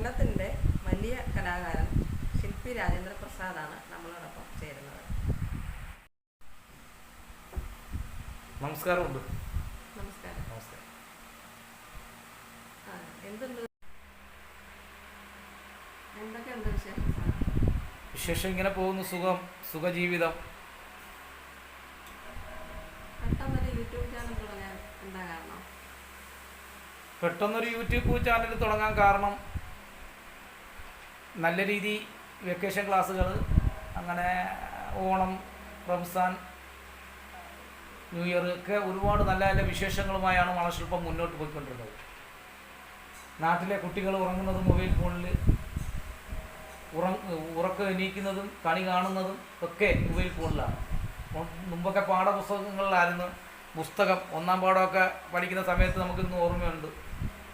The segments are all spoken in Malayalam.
കൊല്ലത്തിന്റെ വലിയ കലാകാരൻ ശില്പി രാജേന്ദ്ര പ്രസാദാണ് നമ്മളോടൊപ്പം ചേരുന്നത്. നമസ്കാരമുണ്ട്. നമസ്കാരം. നമസ്കാരം. എന്തുണ്ട്? എന്തൊക്കെയുണ്ട് വിശേഷം വിശേഷം ഇങ്ങനെ പോകുന്നു. സുഖം. സുഖജീവിതം. പെട്ടെന്നൊരു യൂട്യൂബ് ചാനൽ തുടങ്ങാൻ എന്താ കാരണം? പെട്ടെന്നൊരു യൂട്യൂബ് ചാനൽ തുടങ്ങാൻ കാരണം നല്ല രീതി വെക്കേഷൻ ക്ലാസ്സുകൾ അങ്ങനെ ഓണം റംസാൻ ന്യൂ ഇയർ ഒക്കെ ഒരുപാട് നല്ല നല്ല വിശേഷങ്ങളുമായാണ് മണശില്പം മുന്നോട്ട് പോയിക്കൊണ്ടിരുന്നത്. നാട്ടിലെ കുട്ടികൾ ഉറങ്ങുന്നത് മൊബൈൽ ഫോണിൽ ഉറങ്ങ ഉറക്കം എണീക്കുന്നതും കണി കാണുന്നതും ഒക്കെ മൊബൈൽ ഫോണിലാണ്. മുമ്പൊക്കെ പാഠപുസ്തകങ്ങളിലായിരുന്നു പുസ്തകം. ഒന്നാം പാഠമൊക്കെ പഠിക്കുന്ന സമയത്ത് നമുക്കിന്ന് ഓർമ്മയുണ്ട്.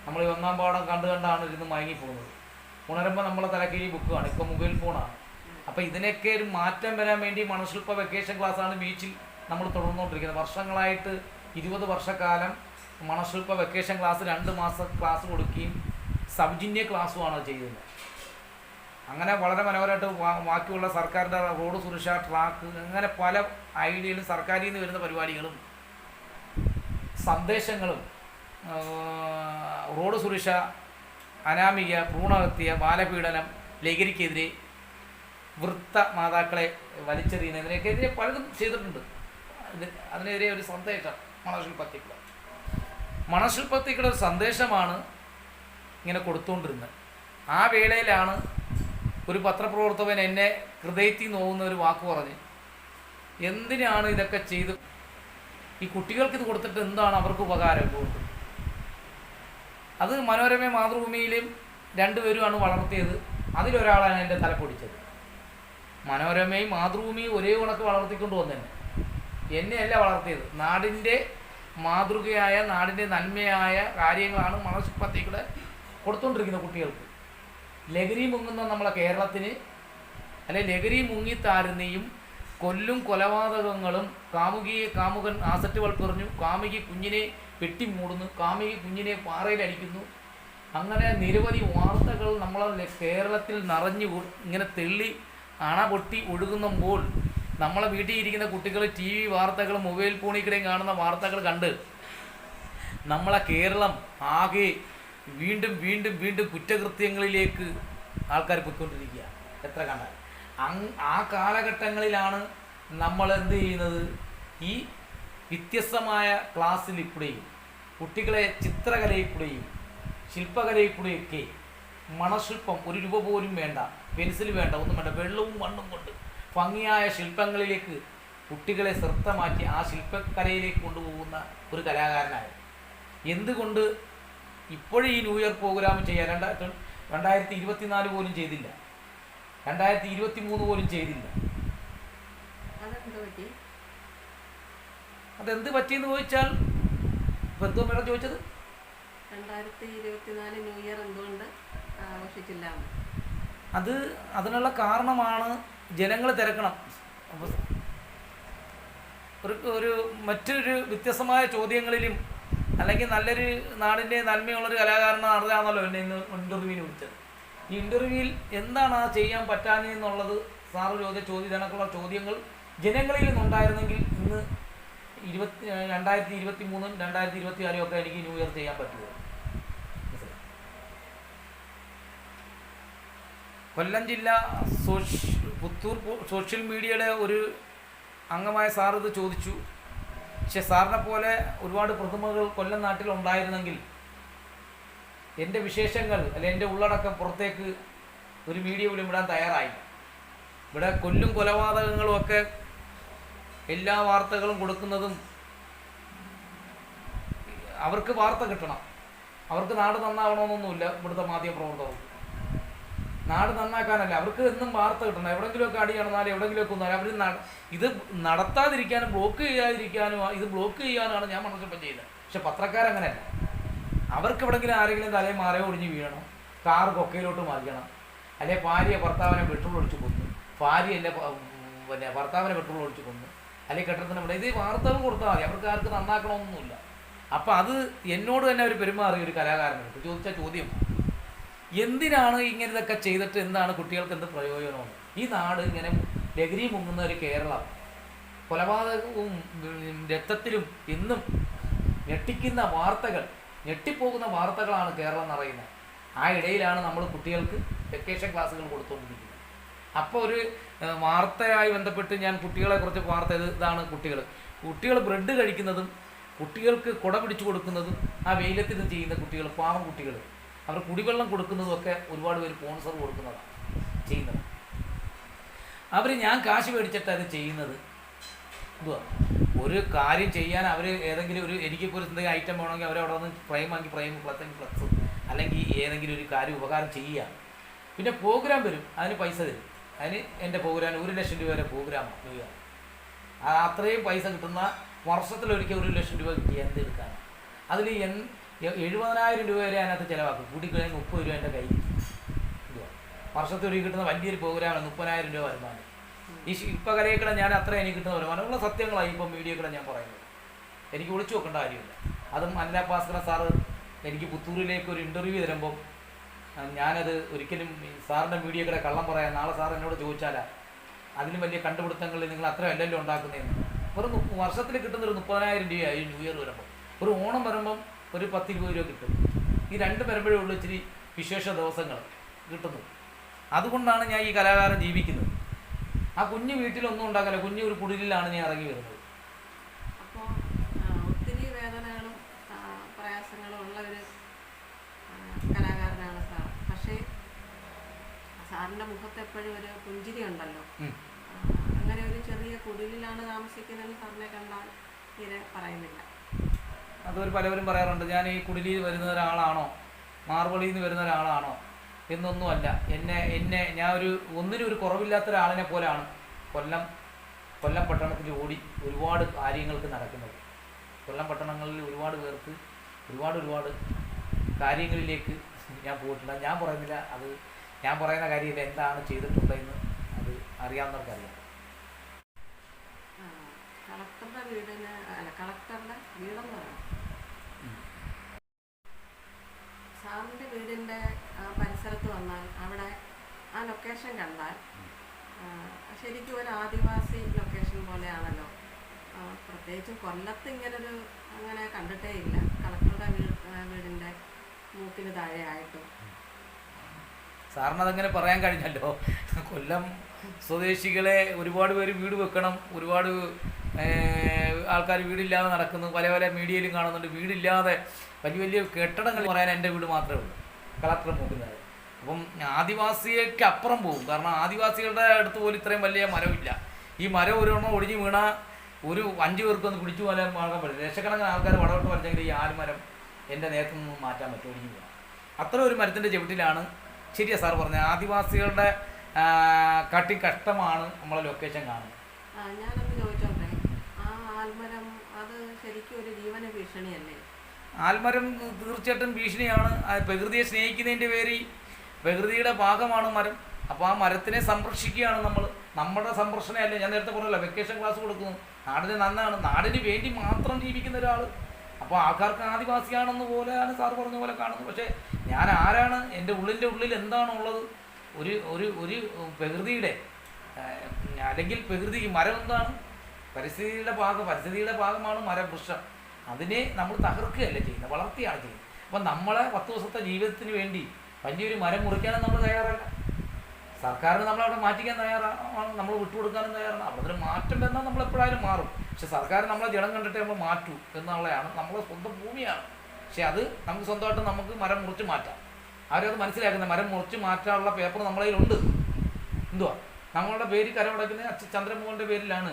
നമ്മൾ ഈ ഒന്നാം പാഠം കണ്ടു കണ്ടാണ് ഇരുന്ന് മയങ്ങിപ്പോകുന്നത്. ഉണരുമ്പോൾ നമ്മളെ തലക്കീഴി ബുക്കാണ് ഇപ്പോൾ മൊബൈൽ ഫോണാണ് അപ്പം ഇതിനൊക്കെ ഒരു മാറ്റം വരാൻ വേണ്ടി മണശില്പ വെക്കേഷൻ ക്ലാസ്സാണ് ബീച്ചിൽ നമ്മൾ തുടർന്നുകൊണ്ടിരിക്കുന്നത്. വർഷങ്ങളായിട്ട് ഇരുപത് വർഷക്കാലം മണശില്പ വെക്കേഷൻ ക്ലാസ് രണ്ട് മാസം ക്ലാസ് കൊടുക്കുകയും സൗജന്യ ക്ലാസ്സുമാണ് ചെയ്തത് അങ്ങനെ വളരെ മനോഹരമായിട്ട് ബാക്കിയുള്ള സർക്കാരിന്റെ റോഡ് സുരക്ഷ ട്രാക്ക് അങ്ങനെ പല ഐഡിയയിലും സർക്കാരിൽ നിന്ന് വരുന്ന പരിപാടികളും സന്ദേശങ്ങളും റോഡ് സുരക്ഷ അനാമിക ഭ്രൂണഹത്യ ബാലപീഡനം ലഹരിക്കെതിരെ വൃത്ത മാതാക്കളെ വലിച്ചെറിയുന്നതിനൊക്കെതിരെ പലതും ചെയ്തിട്ടുണ്ട്. അതിനെതിരെ ഒരു സന്ദേശം മണശില്പത്തിക്കുള്ള മണശില്പത്തിക്കുള്ള ഒരു സന്ദേശമാണ് ഇങ്ങനെ കൊടുത്തുകൊണ്ടിരുന്നത് ആ വേളയിലാണ് ഒരു പത്രപ്രവർത്തകൻ എന്നെ ഹൃദയത്തിൽ നോവുന്ന ഒരു വാക്ക് പറഞ്ഞ് എന്തിനാണ് ഇതൊക്കെ ചെയ്ത്? ഈ കുട്ടികൾക്ക് ഇത് കൊടുത്തിട്ട് എന്താണ് അവർക്ക് ഉപകാരം? ഇതുകൊണ്ട് അത് മനോരമ മാതൃഭൂമിയിലും രണ്ടുപേരുമാണ് വളർത്തിയത്. അതിലൊരാളാണ് എന്റെ തലപ്പൊടിച്ചത് മനോരമയും മാതൃഭൂമിയും ഒരേ കണക്ക് വളർത്തിക്കൊണ്ട് വന്നെ. എന്നെയല്ല വളർത്തിയത്. നാടിന്റെ മാതൃകയായ നാടിന്റെ നന്മയായ കാര്യങ്ങളാണ് മണശില്പത്തിക്കൂടെ കൊടുത്തുകൊണ്ടിരിക്കുന്ന കുട്ടികൾക്ക്. ലഹരി മുങ്ങുന്ന നമ്മളെ കേരളത്തിന് അല്ലെ ലഹരി മുങ്ങിത്താരുന്നയും കൊല്ലും കൊലപാതകങ്ങളും കാമുകിയെ കാമുകൻ ആസറ്റ് വളർത്തുറിഞ്ഞു കാമുകി കുഞ്ഞിനെ വെട്ടിമൂടുന്നു കാമുകി കുഞ്ഞിനെ പാറയിലടിക്കുന്നു അങ്ങനെ നിരവധി വാർത്തകൾ നമ്മളെ കേരളത്തിൽ നിറഞ്ഞു ഇങ്ങനെ തെള്ളി അണ പൊട്ടി ഒഴുകുമ്പോൾ നമ്മളെ വീട്ടിൽ ഇരിക്കുന്ന കുട്ടികൾ ടി വി വാർത്തകൾ മൊബൈൽ ഫോണിൽ കൂടെയും കാണുന്ന വാർത്തകൾ കണ്ട് നമ്മളെ കേരളം ആകെ വീണ്ടും വീണ്ടും വീണ്ടും കുറ്റകൃത്യങ്ങളിലേക്ക് ആൾക്കാർ പോയിക്കൊണ്ടിരിക്കുക എത്ര കണ്ടാൽ അങ് ആ കാലഘട്ടങ്ങളിലാണ് നമ്മൾ എന്ത് ചെയ്യുന്നത്? ഈ വ്യത്യസ്തമായ ക്ലാസ്സിൽ ഇപ്പോഴേയും കുട്ടികളെ ചിത്രകലയിൽ കൂടെയും ശില്പകലയിൽ കൂടെയൊക്കെ മണശില്പം ഒരു രൂപ പോലും വേണ്ട പെൻസിൽ വേണ്ട ഒന്നും വേണ്ട വെള്ളവും മണ്ണും കൊണ്ട് ഭംഗിയായ ശില്പങ്ങളിലേക്ക് കുട്ടികളെ ശ്രദ്ധമാക്കി ആ ശില്പകലയിലേക്ക് കൊണ്ടുപോകുന്ന ഒരു കലാകാരനായ എന്തുകൊണ്ട് ഇപ്പോഴും ഈ ന്യൂ ഇയർ പ്രോഗ്രാം ചെയ്യാൻ രണ്ടായിരത്തി ഇരുപത്തിനാല് പോലും ചെയ്തില്ല. രണ്ടായിരത്തി ഇരുപത്തി മൂന്ന് പോലും ചെയ്തില്ല. അതെന്ത് പറ്റി? അതെന്ത് പറ്റിയെന്ന് ചോദിച്ചാൽ ഇപ്പം എന്തോ മേഡം ചോദിച്ചത്? രണ്ടായിരത്തി ഇരുപത്തിനാല് ന്യൂ ഇയർ എന്തുകൊണ്ട് ആഘോഷിച്ചില്ല അത് അതിനുള്ള കാരണമാണ് ജനങ്ങൾ തിരക്കണം. ഒരു ഒരു മറ്റൊരു വ്യത്യസ്തമായ ചോദ്യങ്ങളിലും അല്ലെങ്കിൽ നല്ലൊരു നാടിന്റെ നന്മയുള്ളൊരു കലാകാരനാണല്ലോ എന്നെ ഇന്ന് ഇന്റർവ്യൂവിന് വിളിച്ചത്. ഈ ഇന്റർവ്യൂവിൽ എന്താണ് ആ ചെയ്യാൻ പറ്റാഞ്ഞെന്നുള്ളത് സാറ് ചോദിച്ച ചോദ്യം കണക്കുള്ള ചോദ്യങ്ങൾ ജനങ്ങളിൽ നിന്നുണ്ടായിരുന്നെങ്കിൽ ഇന്ന് ഇരുപത്തി രണ്ടായിരത്തി ഇരുപത്തി മൂന്നും രണ്ടായിരത്തി ഇരുപത്തി ആറും ഒക്കെ എനിക്ക് ന്യൂ ഇയർ ചെയ്യാൻ പറ്റുമോ? കൊല്ലം ജില്ല സോഷ്യ പുത്തൂർ സോഷ്യൽ മീഡിയയുടെ ഒരു അംഗമായ സാർ ഇത് ചോദിച്ചു. പക്ഷെ സാറിനെ പോലെ ഒരുപാട് പ്രതിമകൾ കൊല്ലം നാട്ടിൽ ഉണ്ടായിരുന്നെങ്കിൽ എന്റെ വിശേഷങ്ങൾ അല്ലെ എന്റെ ഉള്ളടക്കം പുറത്തേക്ക് ഒരു മീഡിയ പോലും വിടാൻ തയ്യാറായി. ഇവിടെ കൊല്ലും കൊലപാതകങ്ങളും ഒക്കെ എല്ലാ വാർത്തകളും കൊടുക്കുന്നതും അവർക്ക് വാർത്ത കിട്ടണം. അവർക്ക് നാട് നന്നാവണമെന്നൊന്നുമില്ല ഇവിടുത്തെ മാധ്യമ പ്രവർത്തകർക്ക് നാട് നന്നാക്കാനല്ല അവർക്ക് എന്നും വാർത്ത കിട്ടണം. എവിടെങ്കിലുമൊക്കെ അടി നടന്നാലും എവിടെങ്കിലുമൊക്കെ ഒന്നും അവർ ഇത് നടത്താതിരിക്കാനും ബ്ലോക്ക് ചെയ്യാതിരിക്കാനും ഇത് ബ്ലോക്ക് ചെയ്യാനാണ് ഞാൻ മനസ്സിലിപ്പം ചെയ്യുന്നത്. പക്ഷെ പത്രക്കാരങ്ങനെയല്ല അവർക്ക് എവിടെങ്കിലും ആരെങ്കിലും തലയിൽ മാറിയോ ഒടിഞ്ഞ് വീഴണം കാർ കൊക്കയിലോട്ട് മറിയണം അല്ലെ ഭാര്യ ഭർത്താവിനെ പെട്രോൾ ഒഴിച്ച് കൊന്നു ഭാര്യ അല്ലെ പിന്നെ ഭർത്താവിനെ പെട്രോൾ ഒഴിച്ച് കൊന്നു അല്ലെങ്കിൽ കെട്ടിടത്തിന് ഇവിടെ ഇത് വാർത്തകൾ കൊടുത്താൽ മതി അവർക്ക് ആർക്ക് നന്നാക്കണമൊന്നുമില്ല അപ്പം അത് എന്നോട് തന്നെ അവർ പെരുമാറി ഒരു കലാകാരനോട് ചോദിച്ച ചോദ്യം എന്തിനാണ് ഇങ്ങനെ ഇതൊക്കെ ചെയ്തിട്ട് എന്താണ് കുട്ടികൾക്ക് എന്ത് പ്രയോജനമാണ്? ഈ നാട് ഇങ്ങനെ ലഹരി മുങ്ങുന്ന ഒരു കേരളം കൊലപാതകവും രക്തത്തിലും ഇന്നും ഞെട്ടിക്കുന്ന വാർത്തകൾ ഞെട്ടിപ്പോകുന്ന വാർത്തകളാണ് കേരളം നിറയുന്നത്. ആ ഇടയിലാണ് നമ്മൾ കുട്ടികൾക്ക് വെക്കേഷൻ ക്ലാസ്സുകൾ കൊടുത്തുകൊണ്ടിരിക്കുന്നത് അപ്പോൾ ഒരു വാർത്തയായി ബന്ധപ്പെട്ട് ഞാൻ കുട്ടികളെ കുറിച്ച് വാർത്ത ഇത് ഇതാണ് കുട്ടികൾ കുട്ടികൾ ബ്രെഡ് കഴിക്കുന്നതും കുട്ടികൾക്ക് കുട പിടിച്ചു കൊടുക്കുന്നതും ആ വെയിലത്തിൽ ചെയ്യുന്ന കുട്ടികൾ പാവം കുട്ടികൾ അവർ കുടിവെള്ളം കൊടുക്കുന്നതും ഒക്കെ ഒരുപാട് പേര് സ്പോൺസർ കൊടുക്കുന്നതാണ് ചെയ്യുന്നത്. അവർ ഞാൻ കാശ് മേടിച്ചിട്ട് അത് ചെയ്യുന്നത് എന്തുവാ? ഒരു കാര്യം ചെയ്യാൻ അവർ ഏതെങ്കിലും ഒരു എനിക്കിപ്പോൾ ഒരു എന്തെങ്കിലും ഐറ്റം വേണമെങ്കിൽ അവരവിടെ വന്ന് ഫ്രെയിം ആക്കി ഫ്രെയിം പ്ലസ് ആക്കി പ്ലസ് അല്ലെങ്കിൽ ഏതെങ്കിലും ഒരു കാര്യം ഉപകാരം ചെയ്യുക പിന്നെ പ്രോഗ്രാം വരും. അതിന് പൈസ തരും. അതിന് എന്റെ പ്രോഗ്രാം ഒരു ലക്ഷം രൂപ വരെ പ്രോഗ്രാം അത്രയും പൈസ കിട്ടുന്ന വർഷത്തിലൊരിക്കൽ ഒരു ലക്ഷം രൂപ കിട്ടി എന്ത് എടുക്കാനാണ് അതിൽ എൻ എഴുപതിനായിരം രൂപ വരെ അതിനകത്ത് ചിലവാക്കും. കൂട്ടിക്കഴിഞ്ഞാൽ മുപ്പത് രൂപ എന്റെ കയ്യിൽ വർഷത്തിൽ ഒരു കിട്ടുന്ന വലിയൊരു പ്രോഗ്രാമാണ് മുപ്പതിനായിരം രൂപ വരുമാനം. ഈ ശില്പകലയൊക്കെ ഞാൻ അത്ര എനിക്ക് കിട്ടുന്ന വരുമാനം. ഉള്ള സത്യങ്ങളായി ഇപ്പം വീഡിയോക്കളെ ഞാൻ പറയുന്നത്. എനിക്ക് ഒളിച്ചു വെക്കേണ്ട കാര്യമില്ല. അതും അന്ന ഭാസ്കരൻ സാറ് എനിക്ക് പുത്തൂരിലേക്ക് ഒരു ഇന്റർവ്യൂ തരുമ്പോൾ ഞാനത് ഒരിക്കലും സാറിന്റെ വീഡിയോക്കളെ കള്ളം പറയാം നാളെ സാർ എന്നോട് ചോദിച്ചാലാ അതിന് വലിയ കണ്ടുപിടുത്തങ്ങളിൽ നിങ്ങൾ അത്ര അല്ലല്ലോ ഉണ്ടാക്കുന്നതെന്ന്. ഒരു വർഷത്തിൽ കിട്ടുന്ന ഒരു മുപ്പതിനായിരം രൂപയായി ന്യൂ ഇയർ വരുമ്പോൾ ഒരു ഓണം വരുമ്പം ഒരു പത്ത് ഇരുപത് രൂപ കിട്ടും. ഈ രണ്ട് വരുമ്പോഴേ ഉള്ളൂ ഇച്ചിരി വിശേഷ ദിവസങ്ങൾ കിട്ടുന്നു അതുകൊണ്ടാണ് ഞാൻ ഈ കലാകാരൻ ജീവിക്കുന്നത്. ആ കുഞ്ഞു വീട്ടിലൊന്നും ഉണ്ടാക്കില്ല. കുഞ്ഞു ഒരു കുടിലിലാണ് ഞാൻ ഇറങ്ങി വരുന്നത്. അപ്പോൾ ഒത്തിരി വേദനകളും പ്രയാസങ്ങളും ഉള്ള ഒരു കലാകാരനാണ് സാർ. പക്ഷേ സാറിന്റെ മുഖത്ത് എപ്പോഴും ഒരു പുഞ്ചിരി ഉണ്ടല്ലോ. അങ്ങനെ ഒരു ചെറിയ കുടിലിലാണ് താമസിക്കുന്നതെന്ന് സാറിനെ കണ്ടാൽ തീരെ പറയുന്നില്ല. അതൊരു പലവരും പറയാറുണ്ട്. ഞാൻ ഈ കുടിലിൽ വരുന്ന ഒരാളാണോ? മാർബളിന്ന് നിന്ന് വരുന്ന ഒരാളാണോ? എന്നൊന്നുമല്ല. എന്നെ എന്നെ ഞാൻ ഒരു ഒന്നിനും ഒരു കുറവില്ലാത്ത ഒരാളിനെ പോലെയാണ് കൊല്ലം കൊല്ലം പട്ടണത്തിൽ ഓടി ഒരുപാട് കാര്യങ്ങൾക്ക് നടക്കുന്നത്. കൊല്ലം പട്ടണങ്ങളിൽ ഒരുപാട് പേർക്ക് ഒരുപാട് ഒരുപാട് കാര്യങ്ങളിലേക്ക് ഞാൻ പോയിട്ടുണ്ട്. ഞാൻ പറയുന്നില്ല അത് ഞാൻ പറയുന്ന കാര്യമില്ല. എന്താണ് ചെയ്തിട്ടുള്ളതെന്ന് അത് അറിയാവുന്നവർക്കറിയാം. സാറിന്റെ കളക്ടറുടെ വീടിന് അല്ല കളക്ടറുടെ വീടെന്ന് പറയാം സാറിന്റെ വീടിന്റെ പരിസരത്ത് വന്നാൽ അവിടെ ആ ലൊക്കേഷൻ കണ്ടാൽ ശരിക്കും ഒരു ആദിവാസി ലൊക്കേഷൻ പോലെയാണല്ലോ. പ്രത്യേകിച്ച് കൊല്ലത്ത് ഇങ്ങനൊരു അങ്ങനെ കണ്ടിട്ടേ ഇല്ല. കളക്ടറുടെ വീടിന്റെ മൂക്കിന് താഴെയായിട്ടും. സാറിന് അതങ്ങനെ പറയാൻ കഴിഞ്ഞല്ലോ. കൊല്ലം സ്വദേശികളെ ഒരുപാട് പേര് വീട് വെക്കണം ഒരുപാട് ആൾക്കാർ വീടില്ലാതെ നടക്കുന്നു പല പല മീഡിയയിലും കാണുന്നുണ്ട്. വീടില്ലാതെ വലിയ വലിയ കെട്ടിടങ്ങൾ പറയാൻ എന്റെ വീട് മാത്രമേ ഉള്ളൂ. കളക്ടർ നോക്കുന്നത്. അപ്പം ആദിവാസിയൊക്കെ അപ്പുറം പോകും. കാരണം ആദിവാസികളുടെ അടുത്ത് പോലും ഇത്രയും വലിയ മരമില്ല. ഈ മരം ഒരെണ്ണം ഒടിഞ്ഞു വീണ ഒരു അഞ്ചു പേർക്ക് ഒന്ന് പിടിച്ചു പോകാൻ മാർഗം പറ്റില്ല ലക്ഷക്കണക്കിന് ആൾക്കാർ വടവട്ട് വരച്ചെങ്കിൽ ഈ ആൽമരം എന്റെ നേരത്തു നിന്ന് മാറ്റാൻ പറ്റും ഒടിഞ്ഞു വീണ. അത്ര ഒരു മരത്തിന്റെ ചുവട്ടിലാണ് ശരിയാ സാർ പറഞ്ഞത്. ആദിവാസികളുടെ കട്ടി കഷ്ടമാണ് നമ്മളെ ലൊക്കേഷൻ കാണുന്നത്. ആ, ഞാനൊന്ന് ചോദിച്ചോട്ടെ? ആ ആൽമരം അത് ശരിക്കും ഒരു ജീവന ഭീഷണിയല്ലേ? ആൽമരം തീർച്ചയായിട്ടും ഭീഷണിയാണ്. പ്രകൃതിയെ സ്നേഹിക്കുന്നതിന്റെ പേരിൽ പ്രകൃതിയുടെ ഭാഗമാണ് മരം. അപ്പോൾ ആ മരത്തിനെ സംരക്ഷിക്കുകയാണ് നമ്മൾ നമ്മുടെ സംരക്ഷണയല്ല? ഞാൻ നേരത്തെ പറഞ്ഞല്ലോ വെക്കേഷൻ ക്ലാസ് കൊടുക്കുന്നു. നാടിന് നന്നാണ്. നാടിന് വേണ്ടി മാത്രം ജീവിക്കുന്ന ഒരാൾ അപ്പോൾ ആൾക്കാർക്ക് ആദിവാസിയാണെന്ന് പോലെയാണ് സാർ പറഞ്ഞ പോലെ കാണുന്നത്. പക്ഷേ ഞാൻ ആരാണ്? എന്റെ ഉള്ളിന്റെ ഉള്ളിൽ എന്താണുള്ളത്? ഒരു ഒരു ഒരു പ്രകൃതിയുടെ അല്ലെങ്കിൽ പ്രകൃതി മരം എന്താണ്? പരിസ്ഥിതിയുടെ ഭാഗം പരിസ്ഥിതിയുടെ ഭാഗമാണ് മരം വൃക്ഷം അതിനെ നമ്മൾ തകർക്കുകയല്ല ചെയ്യുന്നത്? വളർത്തിയാണ് ചെയ്യുന്നത്. അപ്പം നമ്മളെ പത്ത് ദിവസത്തെ ജീവിതത്തിന് വേണ്ടി വലിയൊരു മരം മുറിക്കാനും നമ്മൾ തയ്യാറല്ല. സർക്കാരിന് നമ്മളവിടെ മാറ്റിക്കാൻ തയ്യാറാണ് നമ്മൾ വിട്ടുകൊടുക്കാനും തയ്യാറാണ് അവിടെ മാറ്റം എന്നാൽ നമ്മൾ എപ്പോഴായാലും മാറും. പക്ഷെ സർക്കാർ നമ്മളെ ജനം കണ്ടിട്ട് നമ്മൾ മാറ്റൂ എന്നുള്ളതാണ് നമ്മളെ സ്വന്തം ഭൂമിയാണ്. പക്ഷെ അത് നമുക്ക് സ്വന്തമായിട്ട് നമുക്ക് മരം മുറിച്ച് മാറ്റാം. അവരത് മനസ്സിലാക്കുന്നത് മരം മുറിച്ച് മാറ്റാനുള്ള പേപ്പർ നമ്മളെ ഉണ്ട് എന്തുവാ? നമ്മളുടെ പേര് കരമടക്കുന്നത് അച്ഛ ചന്ദ്രമോഹന്റെ പേരിലാണ്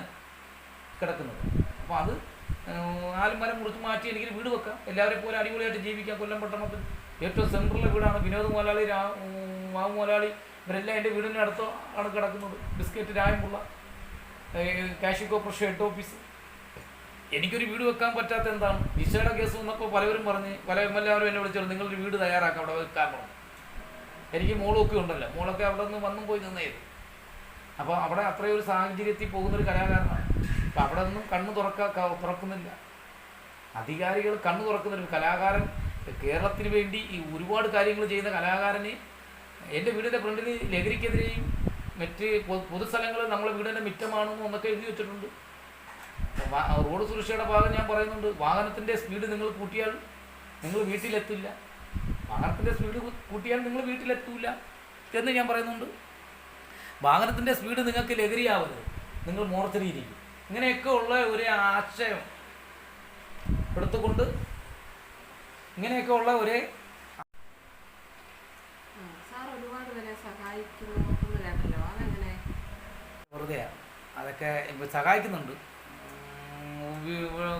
കിടക്കുന്നത്. അപ്പോൾ അത് ആലും മരം മുറിച്ച് മാറ്റി എനിക്ക് വീട് വെക്കാം. എല്ലാവരെയും പോലെ അടിപൊളിയായിട്ട് ജീവിക്കാം. കൊല്ലം പട്ടണത്തിൽ. ഏറ്റവും സെൻട്രലിലെ വീടാണ്. വിനോദ് മുതലാളി രാ മാവ് മുതലാളി ഇവരെല്ലാം എന്റെ വീടിന്റെ അടുത്തോ ആണ് കിടക്കുന്നത്. ബിസ്ക്കറ്റ് രായമുള്ള കാഷി കോർപ്പറേഷൻ ഹെഡ് ഓഫീസ്. എനിക്കൊരു വീട് വെക്കാൻ പറ്റാത്ത എന്താണ്? നിശയുടെ കേസ് വന്നപ്പോൾ പലവരും പറഞ്ഞ് പല എം എൽ എമാരും എന്നെ വിളിച്ചു നിങ്ങളൊരു വീട് തയ്യാറാക്കാം അവിടെ വെക്കാൻ പറഞ്ഞു എനിക്ക് മോളൊക്കെ ഉണ്ടല്ലോ. മോളൊക്കെ അവിടെ നിന്ന് വന്നും പോയി നിന്നേത് അപ്പോൾ അവിടെ അത്രയും ഒരു സാഹചര്യത്തിൽ പോകുന്നൊരു കലാകാരനാണ്. അപ്പം അവിടെ നിന്നും കണ്ണ് തുറക്ക തുറക്കുന്നില്ല. അധികാരികൾ കണ്ണ് തുറക്കുന്നൊരു കലാകാരൻ കേരളത്തിന് വേണ്ടി ഈ ഒരുപാട് കാര്യങ്ങൾ ചെയ്യുന്ന കലാകാരനെ എന്റെ വീടിന്റെ ഫ്രണ്ടിൽ ലഹരിക്കെതിരെയും മറ്റ് പൊതുസ്ഥലങ്ങൾ നമ്മളെ വീടിന്റെ മിറ്റമാണോ എന്നൊക്കെ എഴുതി വെച്ചിട്ടുണ്ട്. റോഡ് സുരക്ഷയുടെ ഭാഗം ഞാൻ പറയുന്നുണ്ട്. വാഹനത്തിന്റെ സ്പീഡ് നിങ്ങൾ കൂട്ടിയാൽ നിങ്ങൾ വീട്ടിലെത്തില്ല. വാഹനത്തിന്റെ സ്പീഡ് കൂട്ടിയാൽ നിങ്ങൾ വീട്ടിലെത്തൂല എന്ന് ഞാൻ പറയുന്നുണ്ട്. വാഹനത്തിന്റെ സ്പീഡ് നിങ്ങൾക്ക് ലഹരിയാവരുത്. നിങ്ങൾ മോർച്ചറിയിരിക്കും. ഇങ്ങനെയൊക്കെ ഉള്ള ഒരു ആശയം എടുത്തുകൊണ്ട് ഇങ്ങനെയൊക്കെ ഉള്ള ഒരു ആ, സാർ ഒരുപാട് പേരെ സഹായിക്കുന്നു എന്ന് കേട്ടല്ലോ ഒരു വെറുതെയാണ് അതൊക്കെ ഇപ്പൊ സഹായിക്കുന്നുണ്ട്.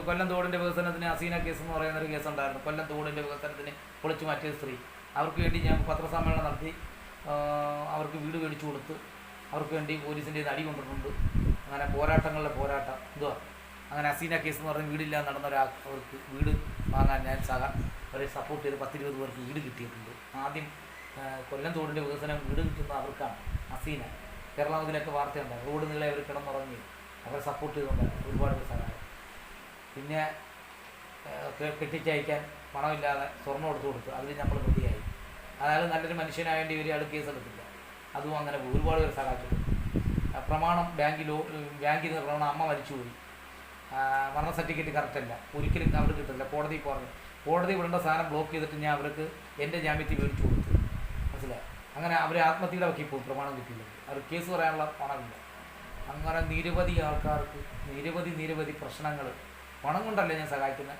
കൊല്ലം തോടിന്റെ വികസനത്തിന് അസീന കേസ് എന്ന് പറയുന്ന ഒരു കേസ് ഉണ്ടായിരുന്നു കൊല്ലം തോടിന്റെ വികസനത്തിന് പൊളിച്ചു മാറ്റിയ സ്ത്രീ. അവർക്ക് വേണ്ടി ഞാൻ പത്രസമ്മേളനം നടത്തി. അവർക്ക് വീട് മേടിച്ചു കൊടുത്ത്. അവർക്ക് വേണ്ടി പോലീസിന്റെ അടി കൊണ്ടിട്ടുണ്ട്. അങ്ങനെ പോരാട്ടങ്ങളുടെ പോരാട്ടം. എന്തുവാ? അങ്ങനെ അസീന കേസ് എന്ന് പറഞ്ഞ വീടില്ലാതെ നടന്ന ഒരാൾ അവർക്ക് വീട് വാങ്ങാൻ ഞാൻ സഹ അവരെ സപ്പോർട്ട് ചെയ്ത് പത്തിരുപത് പേർക്ക് വീട് കിട്ടിയിട്ടുണ്ട്. ആദ്യം കൊല്ലം തോടിന്റെ വികസനം വീട് കിട്ടുന്ന അവർക്കാണ് അസീന. കേരള മുതലൊക്കെ വാർത്തയുണ്ട്. റോഡ് നീളെ അവർ കിടന്നുറങ്ങി. അവരെ സപ്പോർട്ട് ചെയ്തുകൊണ്ടാണ് ഒരുപാട് സഹായം. പിന്നെ കെട്ടിച്ചയക്കാൻ പണമില്ലാതെ സ്വർണം എടുത്തു കൊടുത്തു അതിൽ നമ്മൾ പ്രതിയായി. അതായത് നല്ലൊരു മനുഷ്യനായതിന്റെ ഒരു കേസ് കേസെടുത്തില്ല അതും അങ്ങനെ ഒരുപാട് പേർ സഹായിച്ചിട്ടുണ്ട്. പ്രമാണം ബാങ്കിലോ ബാങ്കിൽ നിന്ന് പ്രമാണം അമ്മ മരിച്ചുപോയി. മരണ സർട്ടിഫിക്കറ്റ് കറക്റ്റല്ല ഒരിക്കലും അവർ കിട്ടില്ല കോടതി പറഞ്ഞു കോടതി വിടേണ്ട സാധനം ബ്ലോക്ക് ചെയ്തിട്ട് ഞാൻ അവർക്ക് എന്റെ ജാമ്യത്തിൽ മേടിച്ചു കൊടുത്തു. മനസ്സിലായി? അങ്ങനെ അവർ ആത്മഹത്യയുടെ വക്കി പോയി. പ്രമാണം കിട്ടില്ല അവർ കേസ് പറയാനുള്ള പണമില്ല. അങ്ങനെ നിരവധി ആൾക്കാർക്ക് നിരവധി നിരവധി പ്രശ്നങ്ങൾ പണം കൊണ്ടല്ല ഞാൻ സഹായിക്കുന്നത്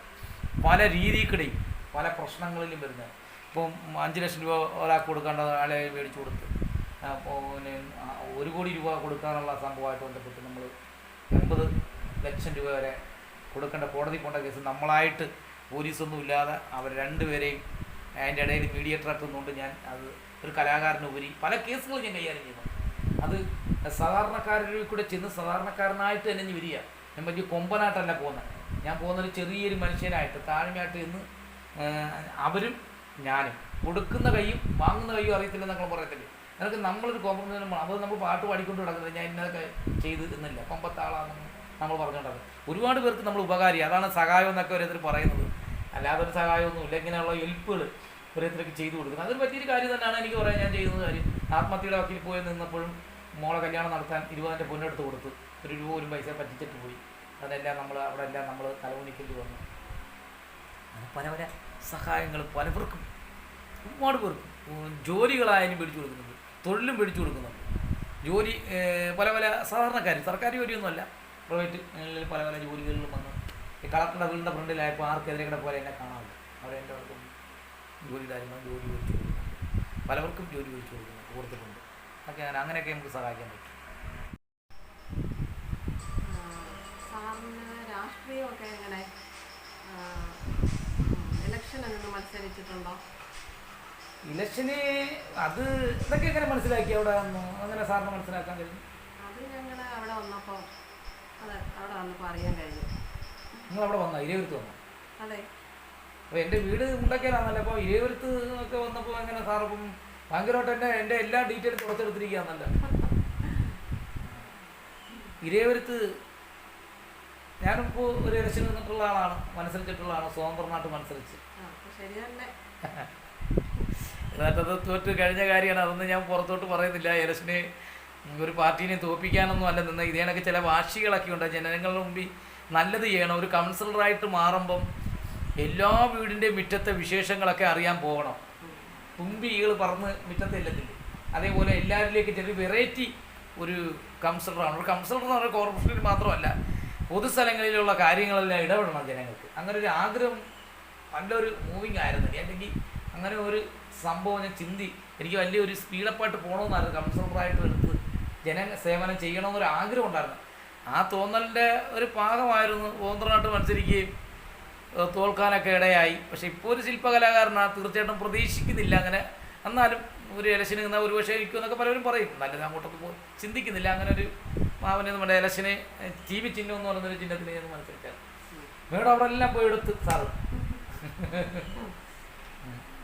പല രീതിക്കിടയും പല പ്രശ്നങ്ങളിലും വരുന്നത് ഇപ്പം അഞ്ച് ലക്ഷം രൂപ ഒരാൾക്ക് കൊടുക്കേണ്ട ഒരാളെ മേടിച്ചു കൊടുത്ത്. പിന്നെ ഒരു കോടി രൂപ കൊടുക്കാനുള്ള സംഭവമായിട്ട് ബന്ധപ്പെട്ട് നമ്മൾ എൺപത് ലക്ഷം രൂപ വരെ കൊടുക്കേണ്ട കോടതി പോകേണ്ട കേസ് നമ്മളായിട്ട് പോലീസൊന്നും ഇല്ലാതെ അവർ രണ്ടുപേരെയും അതിന്റെ ഇടയിൽ മീഡിയേറ്റർ ആക്കുന്നുണ്ട് ഞാൻ. അത് ഒരു കലാകാരനുപരി പല കേസുകളും ഞാൻ കൈകാര്യം ചെയ്യുന്നു. അത് സാധാരണക്കാരിൽ കൂടെ ചെന്ന് സാധാരണക്കാരനായിട്ട് തന്നെ ഇനി വരിക. ഞാൻ വലിയ കൊമ്പനായിട്ടല്ല പോകുന്നത്. ഞാൻ പോകുന്നൊരു ചെറിയൊരു മനുഷ്യനായിട്ട് താഴ്മയായിട്ട് എന്ന് അവരും ഞാനും കൊടുക്കുന്ന കൈയും വാങ്ങുന്ന കൈയും അറിയത്തില്ല നമ്മൾ പറയത്തില്ലേ? എനിക്ക് നമ്മളൊരു കോംപ്രമൈസ് അത് നമ്മൾ പാട്ട് പാടിക്കൊണ്ട് കിടക്കുന്നത് ഞാൻ ഇന്നതൊക്കെ ചെയ്ത് എന്നില്ല കൊമ്പത്താളാണെന്ന് നമ്മൾ പറഞ്ഞുകൊണ്ടത് ഒരുപാട് പേർക്ക് നമ്മൾ ഉപകാരി അതാണ് സഹായം എന്നൊക്കെ ഓരോരുത്തർ പറയുന്നത്. അല്ലാതെ ഒരു സഹായമൊന്നുമില്ല ഇങ്ങനെയുള്ള ഹെൽപ്പുകൾ ഓരോരുത്തർക്ക് ചെയ്തു കൊടുക്കുന്നത്. അതൊരു വലിയൊരു കാര്യം തന്നെയാണ് എനിക്ക് പറയാൻ ഞാൻ ചെയ്യുന്ന കാര്യം. ആത്മഹത്യയുടെ വക്കിൽ പോയി നിന്നപ്പോഴും മോളെ കല്യാണം നടത്താൻ ഇരുപതിന്റെ പൊന്നെടുത്ത് കൊടുത്ത് ഒരു രൂപ ഒരു പൈസ പറ്റിച്ചിട്ട് പോയി. അതെല്ലാം നമ്മൾ അവിടെ എല്ലാം നമ്മൾ തലമുണിക്കേണ്ടി വന്നു. പല പല സഹായങ്ങൾ പലവർക്കും ഒരുപാട് പേർക്കും. ജോലികളായാലും പിടിച്ചു കൊടുക്കുന്നുണ്ട്. തൊഴിലും പിടിച്ചു കൊടുക്കുന്നുണ്ട്. ജോലി പല പല സാധാരണക്കാർ സർക്കാർ ജോലിയൊന്നുമല്ല. പ്രൈവറ്റ് മേഖലയിൽ പല പല ജോലികളിലും വന്ന്. ഈ കളക്ടറുടെ വീടിന്റെ ഫ്രണ്ടിലായപ്പോൾ ആർക്കെതിരെ കൂടെ പോലെ എന്നെ കാണാറില്ല അവരെന്റെ അടുത്തും ജോലി തരുമ്പോൾ ജോലി ചോദിച്ചു കൊടുക്കുന്നു പലവർക്കും ജോലി ചോദിച്ചു കൊടുക്കുന്നു കൊടുത്തിട്ടുണ്ട്. ഒക്കെ അങ്ങനെ അങ്ങനെയൊക്കെ നമുക്ക് സഹായിക്കാൻ പറ്റും. രാഷ്ട്രീയമൊക്കെ എങ്ങനെ? ഇലക്ഷന് നിന്ന് മത്സരിച്ചിട്ടുണ്ടോ? ഇലക്ഷന് അത് ഇതൊക്കെ എങ്ങനെ മനസ്സിലാക്കി അവിടെ അങ്ങനെ സാറിന് മനസ്സിലാക്കാൻ കഴിഞ്ഞു. അത് ഞങ്ങൾ അവിടെ വന്നപ്പോൾ അതെ അവിടെ വന്നപ്പോൾ അറിയാൻ കഴിഞ്ഞു. നിങ്ങൾ അവിടെ വന്ന? ഇരയൂരത്ത് വന്നു? അതെ. അപ്പോൾ എന്റെ വീട് മുണ്ടക്കയിലാണല്ലോ അപ്പോൾ ഇരയൂരത്ത് ഒക്കെ വന്നപ്പോൾ എങ്ങനെ സാർ ഇപ്പം ഭയങ്കരമായിട്ട് എന്റെ എന്റെ എല്ലാ ഡീറ്റെയിൽസ് പുറത്തെടുത്തിരിക്കുകയാണല്ലോ. ഇരയൂരത്ത് ഞാനിപ്പോൾ ഒരു ഇലക്ഷൻ നിന്നിട്ടുള്ള ആളാണ്. മത്സരിച്ചിട്ടുള്ള ആളാണ്. സ്വതന്ത്രനായിട്ട് മത്സരിച്ച് എന്നിട്ടത് തോറ്റ് കഴിഞ്ഞ കാര്യമാണ്. അതൊന്നും ഞാൻ പുറത്തോട്ട് പറയുന്നില്ല. ഇലക്ഷന് ഒരു പാർട്ടീനെ തോപ്പിക്കാനൊന്നും അല്ല നിന്ന് ഇതേണൊക്കെ ചില വാശികളൊക്കെ ഉണ്ട്. ജനങ്ങളുടെ മുമ്പിൽ നല്ലത് ചെയ്യണം. ഒരു കൗൺസിലറായിട്ട് മാറുമ്പം എല്ലാ വീടിന്റെ മുറ്റത്തെ വിശേഷങ്ങളൊക്കെ അറിയാൻ പോകണം. തുമ്പി ഈകൾ പറന്ന് മുറ്റത്തെ ഇല്ലത്തില്ലേ അതേപോലെ എല്ലാവരിലേക്ക് ചെറിയ വെറൈറ്റി ഒരു കൗൺസിലറാണ്. ഒരു കൗൺസിലർ എന്ന് പറഞ്ഞാൽ കോർപ്പറേഷനിൽ മാത്രമല്ല പൊതുസ്ഥലങ്ങളിലുള്ള കാര്യങ്ങളെല്ലാം ഇടപെടണം ജനങ്ങൾക്ക്. അങ്ങനെ ഒരു ആഗ്രഹം നല്ലൊരു മൂവിങ് ആയിരുന്നു. അല്ലെങ്കിൽ അങ്ങനെ ഒരു സംഭവം ഞാൻ ചിന്തി എനിക്ക് വലിയൊരു സ്പീഡപ്പായിട്ട് പോകണമെന്നായിരുന്നു കൗൺസിലറായിട്ട് എടുത്ത് ജന സേവനം ചെയ്യണമെന്നൊരു ആഗ്രഹം ഉണ്ടായിരുന്നു. ആ തോന്നലിന്റെ ഒരു ഭാഗമായിരുന്നു സ്വതന്ത്രമായിട്ട് മത്സരിക്കുകയും തോൽക്കാനൊക്കെ ഇടയായി. പക്ഷേ ഇപ്പോൾ ഒരു ശില്പകലാകാരനാണ് തീർച്ചയായിട്ടും പ്രതീക്ഷിക്കുന്നില്ല അങ്ങനെ. എന്നാലും ഒരു ഇലക്ഷന് നിന്നാൽ ഒരു പക്ഷേ ഇരിക്കും എന്നൊക്കെ പലരും പറയും. നല്ലത് അങ്ങോട്ടൊക്കെ പോയി ചിന്തിക്കുന്നില്ല. അങ്ങനെ ഒരു മാവനെ നമ്മുടെ ഇലക്ഷന് ടി വി ചിഹ്നം എന്ന് പറയുന്നൊരു ചിഹ്നത്തിന് ഞാൻ മത്സരിച്ചാൽ മേഡം അവിടെ എല്ലാം പോയി എടുത്ത് സാറ്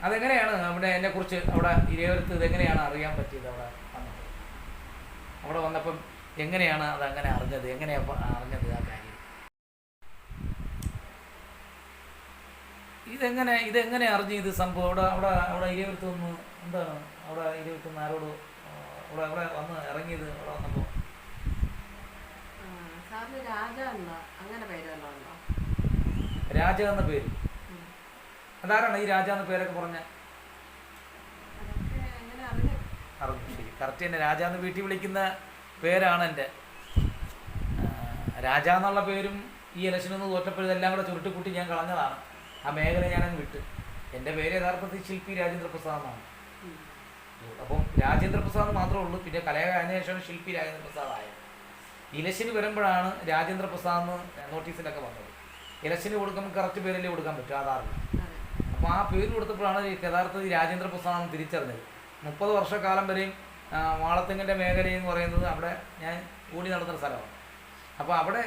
അതെങ്ങനെയാണ് അവിടെ എന്നെക്കുറിച്ച് അവിടെ ഇരയോരത്ത് ഇതെങ്ങനെയാണ് അറിയാൻ പറ്റിയത് അവിടെ? അവിടെ വന്നപ്പം എങ്ങനെയാണ് അത് അങ്ങനെ അറിഞ്ഞത്? എങ്ങനെയാണ് അറിഞ്ഞത് ആ കാര്യം ഇതെങ്ങനെ ഇതെങ്ങനെ അറിഞ്ഞു ഇത് സംഭവം? അവിടെ അവിടെ അവിടെ ഇരുപത്തി ഒന്ന് എന്താണ്? അവിടെ ഇരുപത്തി ഒന്ന് ആരോട് അവിടെ അവിടെ വന്ന് ഇറങ്ങിയത് അവിടെ വന്നപ്പോൾ സാറിന് രാജ എന്ന പേര് അതാരാണ് ഈ രാജ എന്ന പേരൊക്കെ പറഞ്ഞ? അറിഞ്ഞു. കറക്റ്റ് തന്നെ രാജ എന്ന് വീട്ടിൽ വിളിക്കുന്ന പേരാണ് എന്റെ. രാജ എന്നുള്ള പേരും ഈ ഇലക്ഷനിൽ നിന്ന് തോറ്റപ്പോൾ ഇതെല്ലാം കൂടെ ചുരുട്ടിക്കൂട്ടി ഞാൻ കളഞ്ഞതാണ്. ആ മേഖല ഞാനങ്ങ് വിട്ട്. എന്റെ പേര് യഥാർത്ഥത്തിൽ ശില്പി രാജേന്ദ്ര പ്രസാദ് എന്നാണ്. അപ്പം രാജേന്ദ്ര പ്രസാദ് മാത്രമേ ഉള്ളൂ. പിന്നെ കലയായതിനു ശേഷമാണ് ശില്പി രാജേന്ദ്ര പ്രസാദ് ആയത്. ഇലക്ഷന് വരുമ്പോഴാണ് രാജേന്ദ്ര പ്രസാദ് നോട്ടീസിലൊക്കെ വന്നത്. ഇലക്ഷന് കൊടുക്കുമ്പോൾ കറക്റ്റ് പേരല്ലേ കൊടുക്കാൻ പറ്റും? ആധാറിൽ അപ്പോൾ ആ പേര് കൊടുത്തപ്പോഴാണ് യഥാർത്ഥത്തിൽ രാജേന്ദ്ര പ്രസാദ് തിരിച്ചറിഞ്ഞത്. മുപ്പത് വർഷക്കാലം വരെയും വാളത്തെങ്ങിന്റെ മേഖല എന്ന് പറയുന്നത് അവിടെ ഞാൻ കൂടി നടന്ന സ്ഥലമാണ് അപ്പോൾ അവിടെ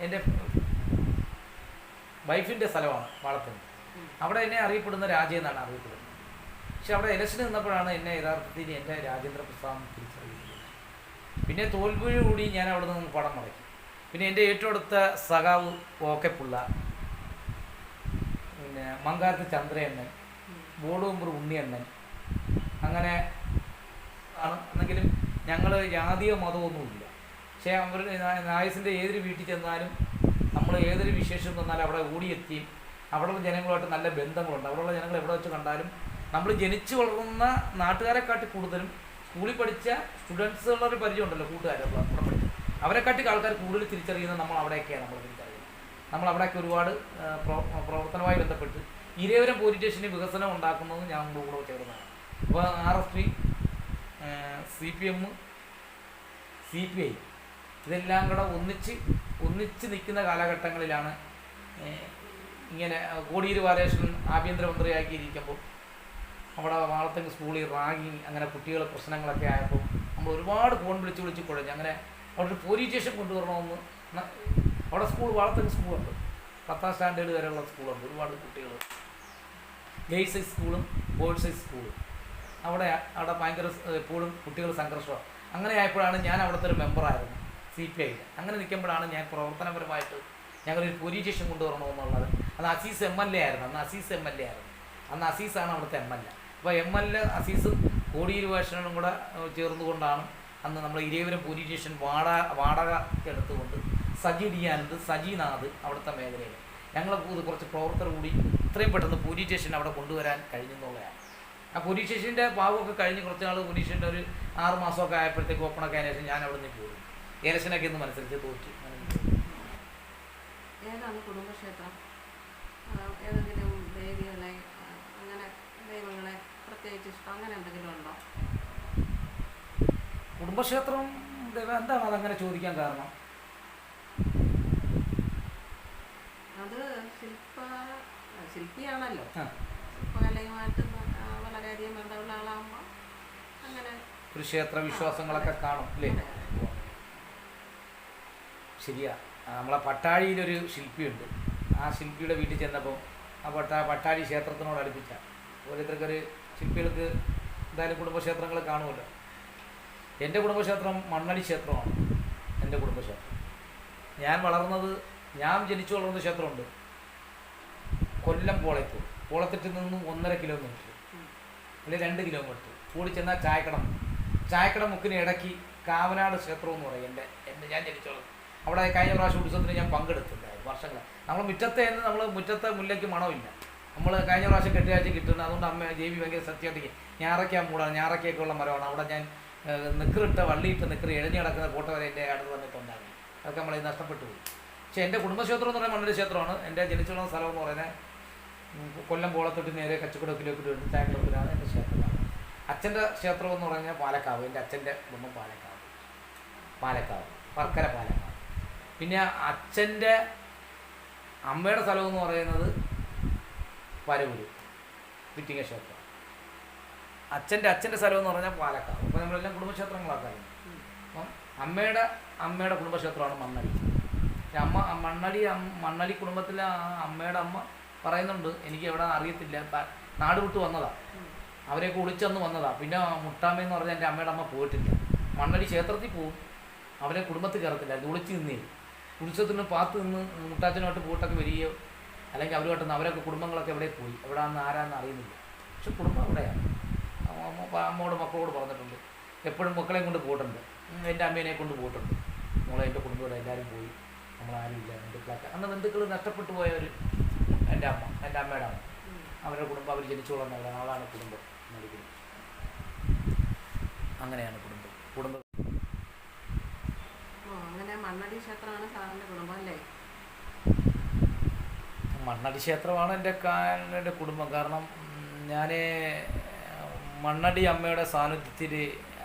എന്റെ വൈഫിന്റെ സ്ഥലമാണ് വാളത്തെങ്ങ്. അവിടെ എന്നെ അറിയപ്പെടുന്ന രാജ എന്നാണ് അറിയപ്പെടുന്നത് പക്ഷെ അവിടെ ഇലക്ഷന് നിന്നപ്പോഴാണ് എന്നെ യഥാർത്ഥത്തിൽ എന്റെ രാജേന്ദ്ര പ്രസാദ് തിരിച്ചറിയുന്നത് പിന്നെ തോൽവിയോടുകൂടി ഞാൻ അവിടെ നിന്ന് പടം മുടക്കി പിന്നെ എന്റെ ഏറ്റവും അടുത്ത സഖാവ് ഓക്കെപ്പുള്ള പിന്നെ മങ്കാരത്ത് ചന്ദ്രയണ്ണൻ. ബോഡുമ്പർ ഉണ്ണിയണ്ണൻ അങ്ങനെ ആണ് എന്നെങ്കിലും ഞങ്ങൾ ജാതീയ മതമൊന്നുമില്ല. പക്ഷേ അവർ നായസിന്റെ ഏതൊരു വീട്ടിൽ ചെന്നാലും നമ്മൾ ഏതൊരു വിശേഷം തന്നാലും അവിടെ ഓടിയെത്തിയും അവിടെയുള്ള ജനങ്ങളുമായിട്ട് നല്ല ബന്ധങ്ങളുണ്ട്. അവിടെയുള്ള ജനങ്ങൾ എവിടെ വെച്ച് കണ്ടാലും നമ്മൾ ജനിച്ചു വളർന്ന നാട്ടുകാരെക്കാട്ടി കൂടുതലും സ്കൂളിൽ പഠിച്ച സ്റ്റുഡൻസുകളുടെ പരിചയമുണ്ടല്ലോ കൂട്ടുകാർ അവിടെ പഠിച്ച അവരെക്കാട്ടി ആൾക്കാർ കൂടുതൽ തിരിച്ചറിയുന്നത് നമ്മൾ അവിടെയൊക്കെയാണ് നമ്മൾ തിരിച്ചറിയുന്നത്. നമ്മൾ അവിടെയൊക്കെ ഒരുപാട് പ്രവർത്തനവുമായി ബന്ധപ്പെട്ട് ഇരേവരം പോലീസ് സ്റ്റേഷന് വികസനം ഉണ്ടാക്കുന്നത് ഞാൻ കൂടെ ചേർന്നതാണ്. അപ്പോൾ R S P C P M C P I ഇതെല്ലാം കൂടെ ഒന്നിച്ച് ഒന്നിച്ച് നിൽക്കുന്ന കാലഘട്ടങ്ങളിലാണ് ഇങ്ങനെ കോടിയേരി ബാലകൃഷ്ണൻ ആഭ്യന്തരമന്ത്രിയാക്കിയിരിക്കുമ്പോൾ അവിടെ വാളത്തങ്ങ് സ്കൂളിൽ റാഗിങ് അങ്ങനെ കുട്ടികൾ പ്രശ്നങ്ങളൊക്കെ ആയപ്പോൾ നമ്മൾ ഒരുപാട് ഫോൺ വിളിച്ച് വിളിച്ച് കുഴഞ്ഞു. അങ്ങനെ അവിടെ ഒരു പോലീസ് സ്റ്റേഷൻ കൊണ്ടുവരണമെന്ന് അവിടെ സ്കൂൾ വാളത്തങ്ങ് സ്കൂളുണ്ട്. പത്താം സ്റ്റാൻഡേർഡ് വരെയുള്ള സ്കൂളുണ്ട്. ഒരുപാട് കുട്ടികൾ. ഗേൾസ് ഹൈ സ്കൂളും ബോയ്സ് ഹൈ സ്കൂളും അവിടെ അവിടെ ഭയങ്കര എപ്പോഴും കുട്ടികൾ സംഘർഷമാണ് അങ്ങനെ ആയപ്പോഴാണ് ഞാൻ അവിടുത്തെ ഒരു മെമ്പറായിരുന്നു സി പി ഐയിൽ അങ്ങനെ നിൽക്കുമ്പോഴാണ് ഞാൻ പ്രവർത്തനപരമായിട്ട് ഞങ്ങളൊരു പോലീസ് സ്റ്റേഷൻ കൊണ്ടുവരണമെന്നുള്ളത് അത് അസീസ് എം എൽ എ ആയിരുന്നു അന്ന് അസീസ് എം എൽ എ ആയിരുന്നു. അന്ന് അസീസാണ് അവിടുത്തെ എം എൽ എ അപ്പോൾ എം എൽ എ അസീസും കോടിയേരി ഭാഷനും കൂടെ ചേർന്നുകൊണ്ടാണ് അന്ന് നമ്മൾ ഇരേവരം പോലീസ് സ്റ്റേഷൻ വാടക വാടക എടുത്തുകൊണ്ട് സജി ഡിയാനന്ദ് സജിനാഥ് അവിടുത്തെ മേഖലയിൽ ഞങ്ങളെ കുറച്ച് പ്രവർത്തകർ കൂടി ഇത്രയും പെട്ടെന്ന് പോലീസ് സ്റ്റേഷൻ അവിടെ കൊണ്ടുവരാൻ കഴിഞ്ഞെന്നുള്ളതാണ്. ആ പോലീസ് സ്റ്റേഷന്റെ ഭാഗമൊക്കെ കഴിഞ്ഞ് കുറച്ച് നാൾ സ്റ്റേഷന്റെ ഒരു ആറ് മാസമൊക്കെ ആയപ്പോഴത്തേക്ക് ഓപ്പണൊക്കെ അതിനുശേഷം ഞാൻ അവിടെ നിന്ന് പോയി. ഇലക്ഷനൊക്കെ ഒന്ന് മത്സരിച്ച് തോറ്റു. ഏതാണ് കുടുംബക്ഷേത്രം? ഏതെങ്കിലും ദേവികളെ അങ്ങനെ ദൈവങ്ങളെ പ്രത്യേകിച്ച് ഇഷ്ടം അങ്ങനെ എന്തെങ്കിലും ഉണ്ടോ? കുടുംബക്ഷേത്രം ദൈവം എന്താണ് അതങ്ങനെ ചോദിക്കാൻ കാരണം? അത് ശില്പ ശില്പിയാണല്ലോ. ശില്പകലയുമായിട്ട് വളരെയധികം ബന്ധമുള്ള ആളാകുമ്പോൾ അങ്ങനെ ഒരു ക്ഷേത്ര വിശ്വാസങ്ങളൊക്കെ കാണും അല്ലേ. ശരിയാ. നമ്മളെ പട്ടാഴിയിലൊരു ശില്പിയുണ്ട്. ആ ശില്പിയുടെ വീട്ടിൽ ചെന്നപ്പോൾ ആ പട്ടാ പട്ടാഴി ക്ഷേത്രത്തിനോട് അടുപ്പിച്ച. ഓരോരുത്തർക്കൊരു ശില്പികൾക്ക് എന്തായാലും കുടുംബക്ഷേത്രങ്ങൾ കാണുമല്ലോ. എന്റെ കുടുംബക്ഷേത്രം മണ്ണടി ക്ഷേത്രമാണ്. എന്റെ കുടുംബക്ഷേത്രം. ഞാൻ വളർന്നത് ഞാൻ ജനിച്ചു വളർന്ന ക്ഷേത്രമുണ്ട്. കൊല്ലം പോളയത്തൂർ പോളത്തെറ്റിൽ നിന്നും ഒന്നര കിലോമീറ്റർ. അല്ലെങ്കിൽ രണ്ട് കിലോമീറ്റർ. കൂടി ചെന്നാൽ ചായക്കടം ചായക്കട മുക്കിന് ഇടയ്ക്ക് കാവനാട് ക്ഷേത്രം എന്ന് പറയും. എന്റെ എന്റെ ഞാൻ ജനിച്ചോളൂ. അവിടെ കഴിഞ്ഞ പ്രാവശ്യം ഉത്സവത്തിന് ഞാൻ പങ്കെടുത്തിട്ടുണ്ടായിരുന്നു വർഷങ്ങൾ നമ്മൾ മുറ്റത്തെ എന്ന് നമ്മൾ മുറ്റത്തെ മുല്ലയ്ക്ക് മണമില്ല. നമ്മൾ കഴിഞ്ഞ പ്രാവശ്യം കെട്ടിയാഴ്ച കിട്ടുന്നത് അതുകൊണ്ട് അമ്മ ജേവി ഭയങ്കര സത്യമായിട്ട് ഞാറയ്ക്കാൻ മൂടാണ്. ഞാറയ്ക്കൊക്കെ ഉള്ള മരമാണ്. അവിടെ ഞാൻ നിക്കറിട്ട് വള്ളിയിട്ട് നിക്കറി എഴുതി കിടക്കുന്ന ഫോട്ടോ വരെ എന്റെ അടുത്ത് വന്നിട്ടുണ്ടായിരുന്നു അതൊക്കെ നമ്മളെ നഷ്ടപ്പെട്ടു പോയി. പക്ഷേ എന്റെ കുടുംബക്ഷേത്രം എന്ന് പറയുന്നത് മണ്ണൊരു ക്ഷേത്രമാണ്. എന്റെ ജനിച്ചുള്ള സ്ഥലം എന്ന് പറയുന്നത് കൊല്ലം പോളത്തൊട്ട് നേരെ കച്ചക്കുടക്കിലേക്ക് ചായക്കുടക്കിലാണ് എന്റെ ക്ഷേത്രമാണ് അച്ഛന്റെ ക്ഷേത്രം എന്ന് പറഞ്ഞാൽ പാലക്കാവ്. എന്റെ അച്ഛന്റെ കുടുംബം പാലക്കാവ്. പാലക്കാവ്. വർക്കര പാലക്കാവ്. പിന്നെ അച്ഛന്റെ അമ്മയുടെ സ്ഥലം എന്ന് പറയുന്നത് പരവൂര് വിറ്റിങ്ങ ക്ഷേത്രം. അച്ഛന്റെ അച്ഛന്റെ സ്ഥലം എന്ന് പറഞ്ഞാൽ പാലക്കാവ്. അപ്പോൾ നമ്മളെല്ലാം കുടുംബക്ഷേത്രങ്ങളാക്കാറുണ്ട്. അപ്പം അമ്മയുടെ അമ്മയുടെ കുടുംബക്ഷേത്രമാണ് മണ്ണടി. അമ്മ മണ്ണടി മണ്ണടി കുടുംബത്തിലെ അമ്മയുടെ അമ്മ പറയുന്നുണ്ട് എനിക്ക് എവിടെ അറിയത്തില്ല. നാട് വിട്ട് വന്നതാ. അവരെ അവരെയൊക്കെ ഒളിച്ചന്ന് വന്നതാ. പിന്നെ മുട്ടാമെന്ന് പറഞ്ഞാൽ എന്റെ അമ്മയുടെ അമ്മ പോയിട്ടില്ല. മണ്ണടി ക്ഷേത്രത്തിൽ പോവും. അവരെ കുടുംബത്തിൽ കയറത്തില്ല. അത് ഒളിച്ച് നിന്നേ. ഉത്സവത്തിന് പാത്ത് നിന്ന് മുട്ടാച്ചനുമായിട്ട് പോയിട്ടൊക്കെ വരികയോ അല്ലെങ്കിൽ അവരുമായിട്ട് അവരൊക്കെ കുടുംബങ്ങളൊക്കെ എവിടെ പോയി? എവിടെയാണെന്ന് ആരാന്ന് അറിയുന്നില്ല. പക്ഷെ കുടുംബം അമ്മ- അമ്മയോട് മക്കളോട് പറഞ്ഞിട്ടുണ്ട്. എപ്പോഴും മക്കളെയും കൊണ്ട് പോയിട്ടുണ്ട് എന്റെ അമ്മേനെ കൊണ്ട് പോയിട്ടുണ്ട് മോളെ എന്റെ കുടുംബത്തോടെ എല്ലാവരും പോയി. നമ്മളാരും ഇല്ല. ബന്ധുക്കളൊക്കെ. അന്ന് ബന്ധുക്കൾ നഷ്ടപ്പെട്ടു പോയവർ എന്റെ അമ്മ എന്റെ അമ്മയുടെ അമ്മ. അവരുടെ കുടുംബം അവർ ജനിച്ചു വളർന്ന ആളാണ് കുടുംബം അങ്ങനെയാണ് കുടുംബം. കുടുംബം അങ്ങനെ മണ്ണടി ക്ഷേത്രമാണ് സാറിന്റെ കുടുംബം അല്ലേ? മണ്ണടി ക്ഷേത്രമാണ് എന്റെ എന്റെ കുടുംബം. കാരണം ഞാൻ മണ്ണടി അമ്മയുടെ സാന്നിധ്യത്തിൽ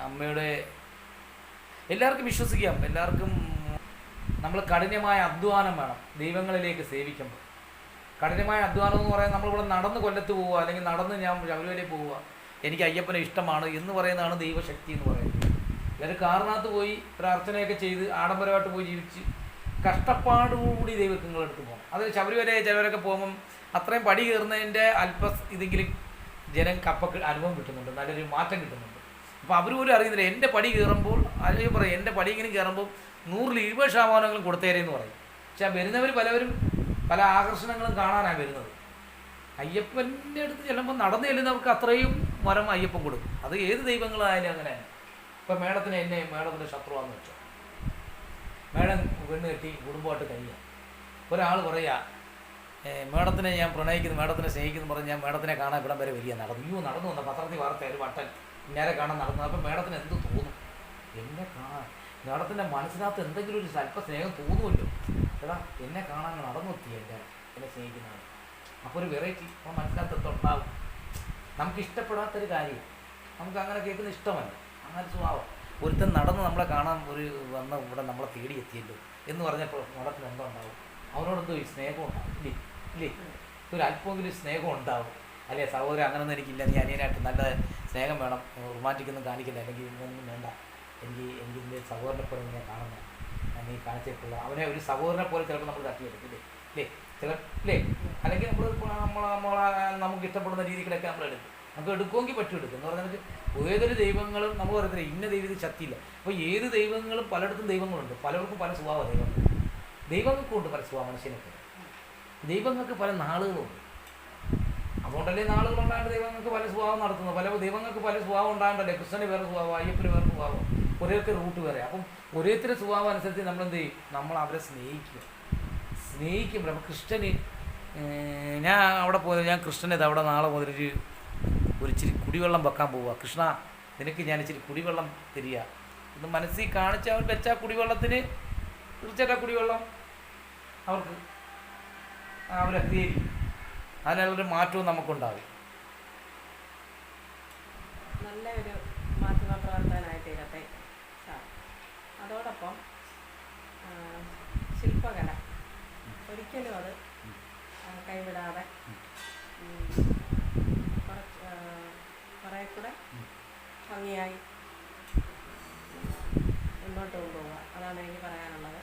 അമ്മയുടെ എല്ലാവർക്കും വിശ്വസിക്കാം. എല്ലാവർക്കും നമ്മൾ കഠിനമായ അധ്വാനം വേണം ദൈവങ്ങളിലേക്ക് സേവിക്കുമ്പോൾ. കഠിനമായ അധ്വാനം എന്ന് പറയാൻ നമ്മളിവിടെ നടന്ന് കൊല്ലത്ത് പോവുക അല്ലെങ്കിൽ നടന്ന് ഞാൻ ശബരിമലയിൽ പോവുക എനിക്ക് അയ്യപ്പനെ ഇഷ്ടമാണ് എന്ന് പറയുന്നതാണ് ദൈവശക്തി എന്ന് പറയുന്നത്. ഇവർ കാറിനകത്ത് പോയി പ്രാർത്ഥനയൊക്കെ ചെയ്ത് ആഡംബരമായിട്ട് പോയി ജീവിച്ച് കഷ്ടപ്പാടുകൂടി ദൈവത്തിങ്ങളെടുത്ത് പോകണം. അത് ശബരിമല ചിലവരൊക്കെ പോകുമ്പം അത്രയും പടി കയറുന്നതിന്റെ അല്പ ഇതെങ്കിലും ജനം കപ്പക്ക് അനുഭവം കിട്ടുന്നുണ്ട് നല്ലൊരു മാറ്റം കിട്ടുന്നുണ്ട്. അപ്പോൾ അവർ പോലും അറിയുന്നില്ല എന്റെ പടി കയറുമ്പോൾ അല്ലെങ്കിൽ പറയും എന്റെ പടി ഇങ്ങനെ കയറുമ്പോൾ നൂറിൽ ഇരുപത് ശതമാനങ്ങളും കൊടുത്തേരെന്ന് പറയും. പക്ഷെ വരുന്നവർ പലവരും പല ആകർഷണങ്ങളും കാണാനാണ് വരുന്നത്. അയ്യപ്പന്റെ അടുത്ത് ചെല്ലുമ്പോൾ നടന്നു ചെല്ലുന്നവർക്ക് അത്രയും വരം അയ്യപ്പൻ കൊടുക്കും. അത് ഏത് ദൈവങ്ങളായാലും അങ്ങനെ. ഇപ്പം മേഡത്തിന് എന്നെ മേഡത്തിന്റെ ശത്രുവാന്ന് വെച്ചോ. മേഡം പെണ്ണ് കെട്ടി കുടുംബമായിട്ട് കഴിയുക ഒരാൾ പറയുക മേടത്തിനെ ഞാൻ പ്രണയിക്കുന്നു മേടത്തിനെ സ്നേഹിക്കുന്നു പറഞ്ഞ് ഞാൻ മേടത്തിനെ കാണാൻ ഇവിടം വരെ വലിയ നടന്നു. അയ്യോ നടന്നു വന്ന പത്രത്തിൽ വാർത്ത ഒരു വട്ടൻ ഇന്നേരെ കാണാൻ നടന്നു. അപ്പം മേഡത്തിന് എന്ത് തോന്നും? എന്നെ കാണാൻ. മേഡത്തിന്റെ മനസ്സിനകത്ത് എന്തെങ്കിലും ഒരു സ്വല്പ സ്നേഹം തോന്നുമല്ലോ. എടാ എന്നെ കാണാൻ നടന്നെത്തി എന്റെ എന്നെ സ്നേഹിക്കുന്നതാണ് അപ്പോൾ ഒരു വെറൈറ്റി അപ്പോൾ മനസ്സിനകത്ത് എന്തുണ്ടാവും നമുക്ക് ഇഷ്ടപ്പെടാത്തൊരു കാര്യം. നമുക്ക് അങ്ങനെ കേൾക്കുന്ന ഇഷ്ടമല്ല. അങ്ങനെ സ്വഭാവം. ഒരുത്തൻ നടന്ന് നമ്മളെ കാണാൻ ഒരു വന്ന് ഇവിടെ നമ്മളെ തേടി എത്തിയല്ലോ എന്ന് പറഞ്ഞപ്പോൾ നടത്തിന് എന്തോ ഉണ്ടാവും. അവനോടെന്തോ ഈ സ്നേഹം ഉണ്ടാവും. ഇല്ലേ? ഇല്ലേ? ഒരു അല്പമെങ്കിലും സ്നേഹം ഉണ്ടാവും. അല്ലേ സഹോദരൻ അങ്ങനൊന്നും എനിക്കില്ല. നീ അനിയനായിട്ട് നല്ല സ്നേഹം വേണം. റൊമാന്റിക് ഒന്നും കാണിക്കില്ല. അല്ലെങ്കിൽ ഇതൊന്നും വേണ്ട. എനിക്ക് എനിക്ക് സഹോദരനെ പോലെ ഞാൻ കാണുന്നത് നീ കാണിച്ചിട്ടുള്ള അവനെ ഒരു സഹോദരനെ പോലെ ചിലപ്പോൾ നമ്മൾ തട്ടിയെടുക്കും അല്ലേ അല്ലേ ചില അല്ലേ അല്ലെങ്കിൽ നമ്മൾ നമ്മൾ നമ്മളെ നമുക്ക് ഇഷ്ടപ്പെടുന്ന രീതികളൊക്കെ നമ്മൾ എടുക്കും. നമുക്ക് എടുക്കുമെങ്കിൽ പറ്റും എടുക്കും. എന്ന് പറഞ്ഞാൽ ഏതൊരു ദൈവങ്ങളും നമുക്ക് പറയത്തില്ല ഇന്ന ദൈവത്തിൽ ശക്തിയില്ല. അപ്പോൾ ഏത് ദൈവങ്ങളും പലയിടത്തും ദൈവങ്ങളുണ്ട്. പലർക്കും പല സ്വഭാവ ദൈവങ്ങൾ ദൈവങ്ങൾക്കും ഉണ്ട് പല സ്വഭാവ മനുഷ്യനൊക്കെ. ദൈവങ്ങൾക്ക് പല നാളുകളുണ്ട്. അതുകൊണ്ടല്ലേ നാളുകളുണ്ടായിട്ട് ദൈവങ്ങൾക്ക് പല സ്വഭാവം നടത്തുന്നത്. പല ദൈവങ്ങൾക്ക് പല സ്വഭാവം ഉണ്ടാകണ്ടല്ലേ? കൃഷ്ണന് വേറെ സ്വഭാവം അയ്യപ്പന് വേറെ സ്വഭാവം. ഒരേക്ക് റൂട്ട് വരെ അപ്പം ഓരോരുത്തരുടെ സ്വഭാവം അനുസരിച്ച് നമ്മൾ എന്ത് ചെയ്യും? നമ്മൾ അവരെ സ്നേഹിക്കുക സ്നേഹിക്കുമ്പോൾ അപ്പം കൃഷ്ണന് ഞാൻ അവിടെ പോയത് ഞാൻ കൃഷ്ണനെ അവിടെ നാളെ മുതലൊരു ഒരു ഇച്ചിരി കുടിവെള്ളം വെക്കാൻ പോവുക. കൃഷ്ണ നിനക്ക് ഞാൻ ഇച്ചിരി കുടിവെള്ളം തരിക. ഇത് മനസ്സിൽ കാണിച്ച് അവൻ വെച്ച ആ കുടിവെള്ളത്തിന് തീർച്ചയായിട്ടും കുടിവെള്ളം. അവർക്ക് അവർ അംഗീകരിക്കും അതിനുള്ളൊരു മാറ്റവും നമുക്കുണ്ടാകും നല്ല ഒരു മാധ്യമ പ്രവർത്തകനായി തീരട്ടെ സാർ അതോടൊപ്പം ശില്പകല. ഒരിക്കലും അത് കൈവിടാതെ കുറച്ച് കുറേ കൂടെ ഭംഗിയായി മുന്നോട്ട് കൊണ്ടുപോവുക. അതാണ് എനിക്ക് പറയാനുള്ളത്.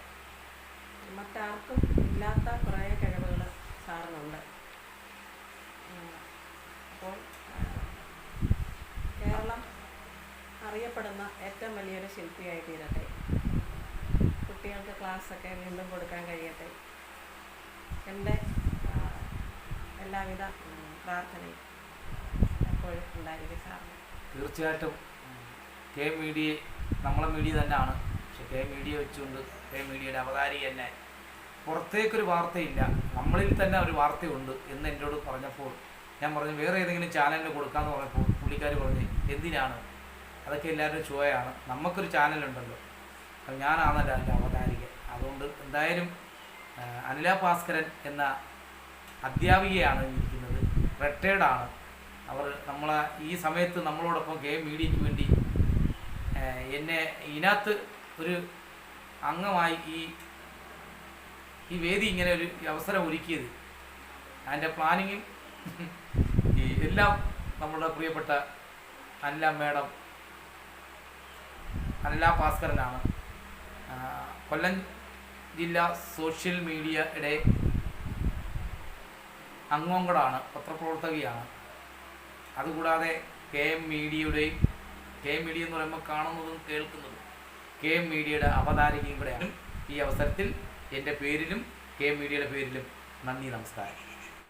മറ്റാർക്കും ഇല്ലാത്ത കുറേ കഴിവുകൾ സാറിനുണ്ട്. അപ്പോൾ കേരളം അറിയപ്പെടുന്ന ഏറ്റവും വലിയൊരു ശില്പിയായി തീരട്ടെ. കുട്ടികൾക്ക് ക്ലാസ്സൊക്കെ വീണ്ടും കൊടുക്കാൻ കഴിയട്ടെ. എന്റെ എല്ലാവിധ പ്രാർത്ഥനയും എപ്പോഴും ഉണ്ടായിരിക്കും സാറിന്. തീർച്ചയായിട്ടും. കെ മീഡിയ നമ്മളെ മീഡിയ തന്നെയാണ്. പക്ഷെ കെ മീഡിയ വെച്ചുകൊണ്ട് കെ മീഡിയയുടെ അവതാരി തന്നെ പുറത്തേക്കൊരു വാർത്തയില്ല. നമ്മളിൽ തന്നെ ഒരു വാർത്തയുണ്ട് എന്ന് എന്നോട് പറഞ്ഞപ്പോൾ ഞാൻ പറഞ്ഞു വേറെ ഏതെങ്കിലും ചാനലിന് കൊടുക്കാമെന്ന് പറഞ്ഞപ്പോൾ പുള്ളിക്കാർ പറഞ്ഞു എന്തിനാണ്? അതൊക്കെ എല്ലാവരും ചുവയാണ്. നമുക്കൊരു ചാനലുണ്ടല്ലോ. അപ്പം ഞാനാണല്ലോ അവതാരിക അതുകൊണ്ട് എന്തായാലും അനില ഭാസ്കരൻ എന്ന അധ്യാപികയാണ് ഇരിക്കുന്നത്. റിട്ടയർഡാണ് അവർ നമ്മളെ ഈ സമയത്ത് നമ്മളോടൊപ്പം കെ മീഡിയയ്ക്ക് വേണ്ടി എന്നെ ഇതിനകത്ത് ഒരു അംഗമായി ഈ ഈ വേദി ഇങ്ങനെ ഒരു അവസരം ഒരുക്കിയത്. അതിന്റെ പ്ലാനിങ്ങും ഈ എല്ലാം നമ്മുടെ പ്രിയപ്പെട്ട അനില മേഡം അനില ഭാസ്കരനാണ്. കൊല്ലം ജില്ലാ സോഷ്യൽ മീഡിയയുടെ അംഗങ്ങളാണ് പത്രപ്രവർത്തകയാണ്. അതുകൂടാതെ കെ എം മീഡിയയുടെയും കെ എം മീഡിയ എന്ന് പറയുമ്പോൾ കാണുന്നതും കേൾക്കുന്നതും. കെ എം മീഡിയയുടെ അവതാരികയും കൂടെയാണ്. ഈ അവസരത്തിൽ എന്റെ പേരിലും കെ എം മീഡിയയുടെ പേരിലും നന്ദി നമസ്കാരം.